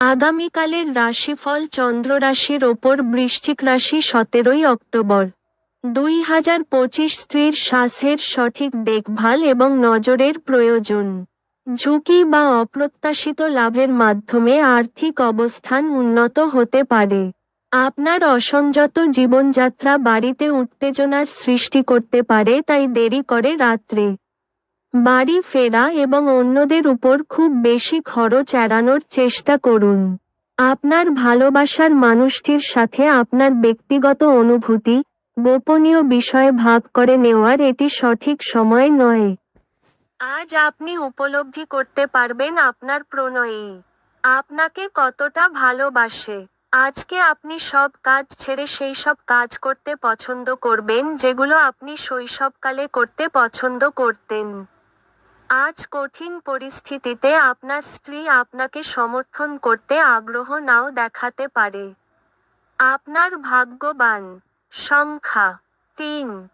আগামীকালের রাশিফল চন্দ্র রাশির ওপর বৃশ্চিক রাশি সতেরোই অক্টোবর। দুই হাজার পঁচিশ স্ত্রীর শ্বাসের সঠিক দেখভাল এবং নজরের প্রয়োজন। ঝুঁকি বা অপ্রত্যাশিত লাভের মাধ্যমে আর্থিক অবস্থান উন্নত হতে পারে। আপনার অসংযত জীবনযাত্রা বাড়িতে উত্তেজনার সৃষ্টি করতে পারে, তাই দেরি করে রাত্রে। বাড়ি ফেরা এবং অন্যদের উপর খুব বেশি খরচ এড়ানোর চেষ্টা করুন। আপনার ভালোবাসার মানুষটির সাথে আপনার ব্যক্তিগত অনুভূতি, গোপনীয় বিষয় ভাগ করে নেওয়ার এটি সঠিক সময় নয়। আজ আপনি উপলব্ধি করতে পারবেন আপনার প্রণয়ী। আপনাকে কতটা ভালোবাসে। আজকে আপনি সব কাজ ছেড়ে সেই সব কাজ করতে পছন্দ করবেন যেগুলো আপনি শৈশবকালে করতে পছন্দ করতেন। আজ কঠিন পরিস্থিতিতে আপনার স্ত্রী আপনাকে সমর্থন করতে আগ্রহ নাও দেখাতে পারে। আপনার ভাগ্যবান। সংখ্যা তিন।